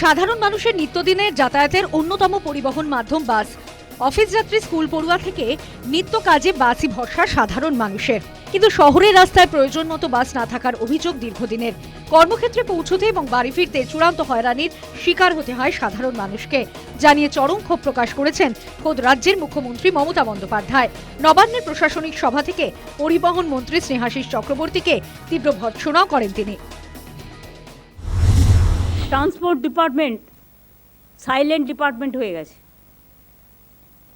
সাধারণ মানুষের নিত্যদিনের যাতায়াতের অন্যতম পরিবহন মাধ্যম বাস। অফিস যাত্রী স্কুল পড়ুয়া থেকে নিত্য কাজে বাসই ভরসা সাধারণ মানুষের। কিন্তু শহরের রাস্তায় প্রয়োজন মতো বাস না থাকার অভিযোগ দীর্ঘদিনের। কর্মক্ষেত্রে পৌঁছতে এবং বাড়ি ফিরতে চূড়ান্ত হয়রানির শিকার হতে হয় সাধারণ মানুষকে, জানিয়ে চরম ক্ষোভ প্রকাশ করেছেন খোদ রাজ্যের মুখ্যমন্ত্রী মমতা বন্দ্যোপাধ্যায়। নবান্নের প্রশাসনিক সভা থেকে পরিবহন মন্ত্রী স্নেহাশিস চক্রবর্তীকে তীব্র ভৎসনাও করেন তিনি। ট্রান্সপোর্ট ডিপার্টমেন্ট সাইলেন্ট ডিপার্টমেন্ট হয়ে গেছে।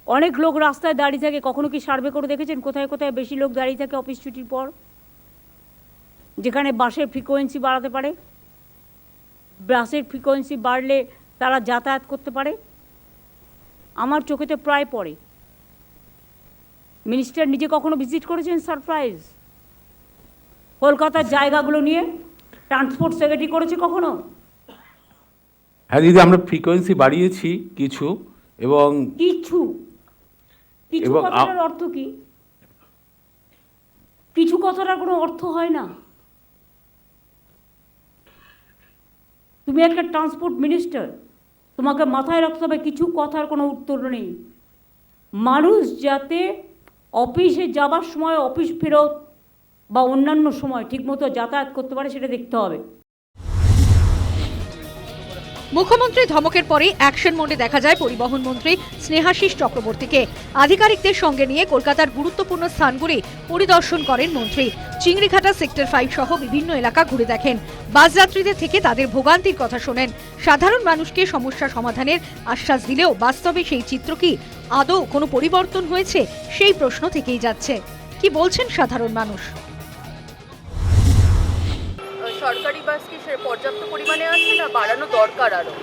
অনেক লোক রাস্তায় দাঁড়িয়ে থাকে, কখনো কি সার্ভে করে দেখেছেন? কোথায় কোথায় বেশি লোক দাঁড়িয়ে থাকে অফিস ছুটির পর? যেখানে বাসের ফ্রিকোয়েন্সি বাড়াতে পারে? বাসের ফ্রিকোয়েন্সি বাড়লে তারা যাতায়াত করতে পারে? আমার চোখেতে প্রায় পড়ে। মিনিস্টার নিজে কখনো ভিজিট করেছেন সারপ্রাইজ কলকাতার জায়গাগুলো নিয়ে? ট্রান্সপোর্ট সেক্রেটারি করেছে কখনো? হ্যাঁ দিদি আমরা ফ্রিকোয়েন্সি বাড়িয়েছি কিছু এবং কিছু। কিছু এবং আ- কথাটার অর্থ কি? কিছু কথাটার কোনো অর্থ হয় না। তুমি একটা ট্রান্সপোর্ট মিনিস্টার তোমাকে মাথায় রাখতে হবে কিছু কথার কোনো উত্তর নেই। মানুষ যাতে অফিসে যাবার সময় অফিস ফেরত বা অন্যান্য সময় ঠিকমতো যাতায়াত করতে পারে সেটা দেখতে হবে। মুখ্যমন্ত্রী ধমকের পরেই অ্যাকশন মোডে দেখা যায় পরিবহন মন্ত্রী স্নেহাশিস চক্রবর্তীকে। আধিকারিকদের সঙ্গে নিয়ে কলকাতার গুরুত্বপূর্ণ স্থানগুলি পরিদর্শন করেন মন্ত্রী। চিংড়িঘাটা সেক্টর ফাইভ সহ বিভিন্ন এলাকা ঘুরে দেখেন। বাস যাত্রীদের থেকে তাদের ভোগান্তির কথা শোনেন। সাধারণ মানুষকে সমস্যা সমাধানের আশ্বাস দিলেও বাস্তবে সেই চিত্র কি আদৌ কোনো পরিবর্তন হয়েছে সেই প্রশ্ন থেকেই যাচ্ছে। কি বলছেন সাধারণ মানুষ? সরকারি বাস কি সে পর্যাপ্ত পরিমাণে আছে না বাড়ানো দরকার আরও?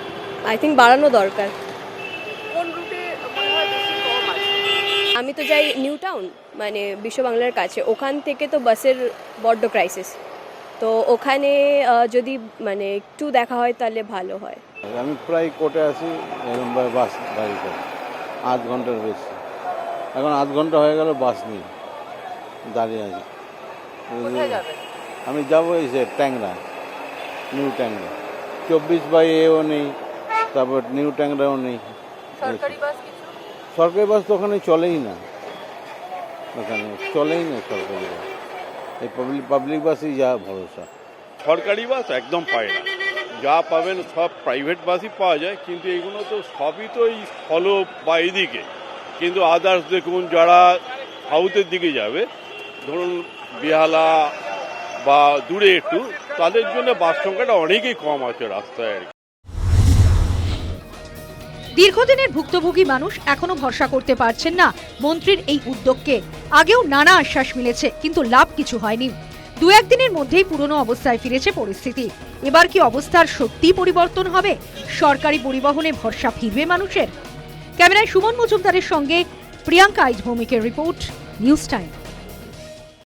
আই থিঙ্ক বাড়ানো দরকার। কোন রুটে মনে হয় বেশি কম আছে? আমি তো যাই নিউ টাউন মানে বিশ্ব বাংলার কাছে ওখান থেকে তো বাসের বড্ড ক্রাইসিস তো ওখানে যদি মানে একটু দেখা হয় তাহলে ভালো হয়। আমি প্রায় কোর্টে আসি এরকম বাস গাড়ি করে আধ ঘণ্টার বেশি। এখন আধ ঘণ্টা হয়ে গেল বাস নেই দাঁড়িয়ে আছি। কোথায় যাবে আমি যাব এই যে ট্যাংরা নিউ ট্যাংরা। চব্বিশ বাই এও নেই তারপর নিউ ট্যাংরাও নেই। সরকারি বাস কিছু? সরকারি বাস তো ওখানে চলেই না। ওখানে চলেই না সরকারি বাস। এই পাবলিক পাবলিক বাসই যা ভরসা। সরকারি বাস একদম পায় না। যা পাবেন সব প্রাইভেট বাসই পাওয়া যায় কিন্তু এগুলো তো সবই তো এই ফলো বা এদিকে। কিন্তু আদার্স দেখুন যারা সাউথের দিকে যাবে ধরুন বেহালা বা দূরে একটু, তাদের জন্য বাস সংখ্যাটা অনেকই কম আছে রাস্তায় আর দীর্ঘদিনের ভুক্তভোগী মানুষ এখনও ভরসা করতে পারছেন না মন্ত্রীর এই উদ্যোগকে। আগেও নানা আশ্বাস মিলেছে, কিন্তু লাভ কিছু হয়নি। দু একদিনের মধ্যেই পুরনো অবস্থায় ফিরেছে পরিস্থিতি। এবার কি অবস্থার সত্যি পরিবর্তন হবে? সরকারি পরিবহনে ভরসা ফিরবে মানুষের? ক্যামেরায় সুমন মজুমদারের সঙ্গে প্রিয়াঙ্কা আইজ ভৌমিকের রিপোর্ট, নিউজ টাইম।